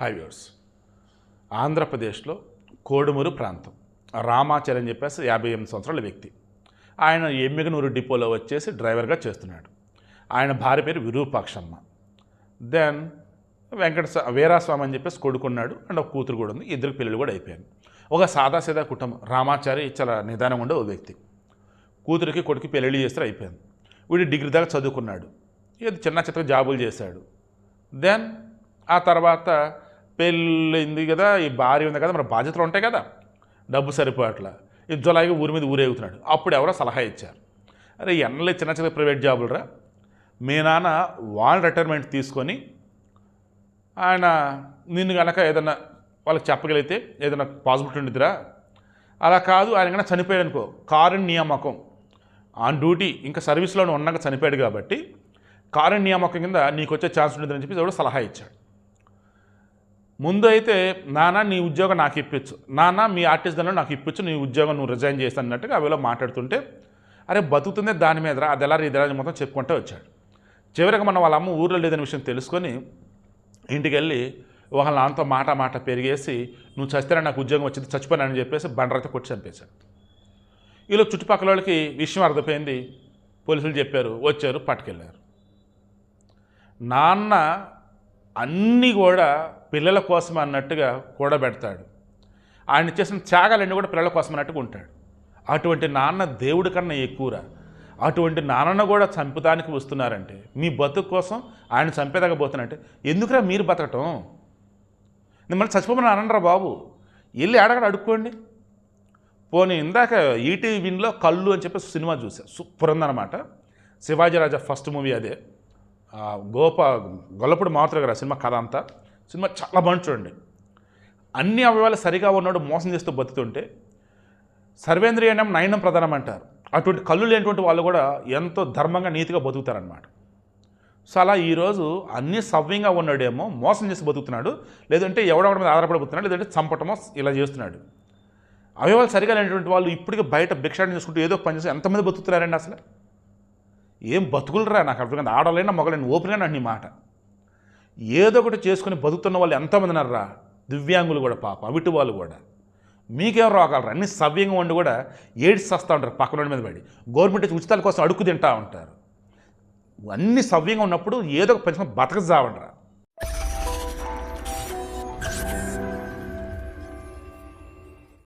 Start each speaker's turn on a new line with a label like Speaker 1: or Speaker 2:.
Speaker 1: హైవేర్స్ ఆంధ్రప్రదేశ్లో కోడుమూరు ప్రాంతం. రామాచారి అని చెప్పేసి యాభై ఎనిమిది సంవత్సరాల వ్యక్తి. ఆయన ఎమ్మిగనూరు డిపోలో వచ్చేసి డ్రైవర్గా చేస్తున్నాడు. ఆయన భార్య పేరు విరూపాక్షమ్మ. దెన్ వెంకట వీరాస్వామి అని చెప్పేసి కొడుకున్నాడు. అండ్ ఒక కూతురు కూడా ఉంది. ఇద్దరు పిల్లలు కూడా అయిపోయారు. ఒక సాదాసీదా కుటుంబం. రామాచారి చాలా నిదానం ఉండే ఓ వ్యక్తి. కూతురికి కొడుకు పెళ్ళి చేస్తే అయిపోయింది. వీడు డిగ్రీ దాకా చదువుకున్నాడు. ఏదో చిన్న చిత్ర జాబులు చేశాడు. దెన్ ఆ తర్వాత పెళ్ళింది కదా ఈ భార్య ఉంది కదా మన బాధ్యతలు ఉంటాయి కదా. డబ్బు సరిపోయట్లా ఈ జులాయిగా ఊరి మీద ఊరేగుతున్నాడు. అప్పుడు ఎవరో సలహా ఇచ్చారు. అరే ఎన్నలే చిన్న చిన్న ప్రైవేట్ జాబులు రా. మీ నాన్న వాళ్ళ రిటైర్మెంట్ తీసుకొని ఆయన నిన్ను కనుక ఏదన్నా వాళ్ళకి చెప్పగలిగితే ఏదైనా పాసిబిలిటీ ఉండిద్దిరా. అలా కాదు ఆయన కన్నా చనిపోయాడు అనుకో కారుణ్ నియామకం. ఆన్ డ్యూటీ ఇంకా సర్వీస్లో ఉన్నాక చనిపోయాడు కాబట్టి కారుణ్ నియామకం కింద నీకు వచ్చే ఛాన్స్ ఉంటుందని చెప్పి ఎవడో సలహా ఇచ్చాడు. ముందు అయితే నాన్న నీ ఉద్యోగం నాకు ఇప్పించు నాన్న మీ ఆర్టిస్ట్ దానిలో నాకు ఇప్పించు నీ ఉద్యోగం నువ్వు రిజైన్ చేస్తాను అన్నట్టుగా అవిలో మాట్లాడుతుంటే అరే బతుకుతుందే దాని మీద అది ఎలా ఇది ఎలా మొత్తం చెప్పుకుంటూ వచ్చాడు. చివరికి మనం వాళ్ళ అమ్మ ఊర్లో లేదని విషయం తెలుసుకొని ఇంటికి వెళ్ళి వాళ్ళ నాన్నతో మాట మాట పెరిగేసి నువ్వు చస్తేనే నాకు ఉద్యోగం వచ్చింది చచ్చిపోయానని చెప్పేసి బండరైతే కొట్టి చంపేశాడు. వీళ్ళు చుట్టుపక్కల వాళ్ళకి విషయం అర్థమైంది. పోలీసులు చెప్పారు వచ్చారు పట్టుకెళ్ళారు. నాన్న అన్నీ కూడా పిల్లల కోసం అన్నట్టుగా కూడబెడతాడు. ఆయన చేసిన త్యాగాలన్నీ కూడా పిల్లల కోసం అన్నట్టుగా ఉంటాడు. అటువంటి నాన్న దేవుడి కన్నా ఎక్కువరా? అటువంటి నాన్నను కూడా చంపుతానికి వస్తున్నారంటే మీ బతుకు కోసం ఆయన చంపేదాకపోతున్నారంటే ఎందుకురా మీరు బతకటం? మిమ్మల్ని చచ్చిపోమని అనరా బాబు. వెళ్ళి అడగడ అడుక్కోండి. పోనీ ఇందాక ఈటీవీ విన్లో కళ్ళు అని చెప్పి సినిమా చూసా సూపర్ ఉందన్నమాట. శివాజీరాజా ఫస్ట్ మూవీ అదే. గోప గొల్లపూడి మాతృ గారు సినిమా కథ అంతా సినిమా చాలా బాగుంది చూడండి. అన్ని అవయవాలు సరిగా ఉన్నాడు మోసం చేస్తూ బతుకుతుంటే సర్వేంద్రియనం నయనం ప్రధానం అంటారు. అటువంటి కళ్ళు లేనటువంటి వాళ్ళు కూడా ఎంతో ధర్మంగా నీతిగా బతుకుతారనమాట సో అలా ఈరోజు అన్నీ సవ్యంగా ఉన్నాడేమో మోసం చేసి బతుకుతున్నాడు లేదంటే ఎవడెవడ మీద ఆధారపడి లేదంటే చంపటమో ఇలా చేస్తున్నాడు. అవయవాలు సరిగా లేనటువంటి వాళ్ళు ఇప్పటికీ బయట భిక్షాటం చేసుకుంటూ ఏదో పనిచేసి పని చేసి ఎంతమంది బతుకుతున్నారండి అసలు? ఏం బతుకులరా? నాకు అర్థం కాదు. ఆడలేనా మొగలేని ఓపెన్గా నాకు నీ మాట. ఏదో ఒకటి చేసుకుని బతుకుతున్న వాళ్ళు ఎంతమంది ఉన్నారా దివ్యాంగులు కూడా పాప అవిటి వాళ్ళు కూడా. మీకేం రోగాలరా? అన్ని సవ్యంగా ఉండి కూడా ఏడ్స్ వస్తూ ఉంటారు పక్కన మీద పడి. గవర్నమెంట్ ఉచితాల కోసం అడుక్కు తింటూ ఉంటారు. అన్ని సవ్యంగా ఉన్నప్పుడు ఏదో ఒక పెంచుకొని బతక చావండిరా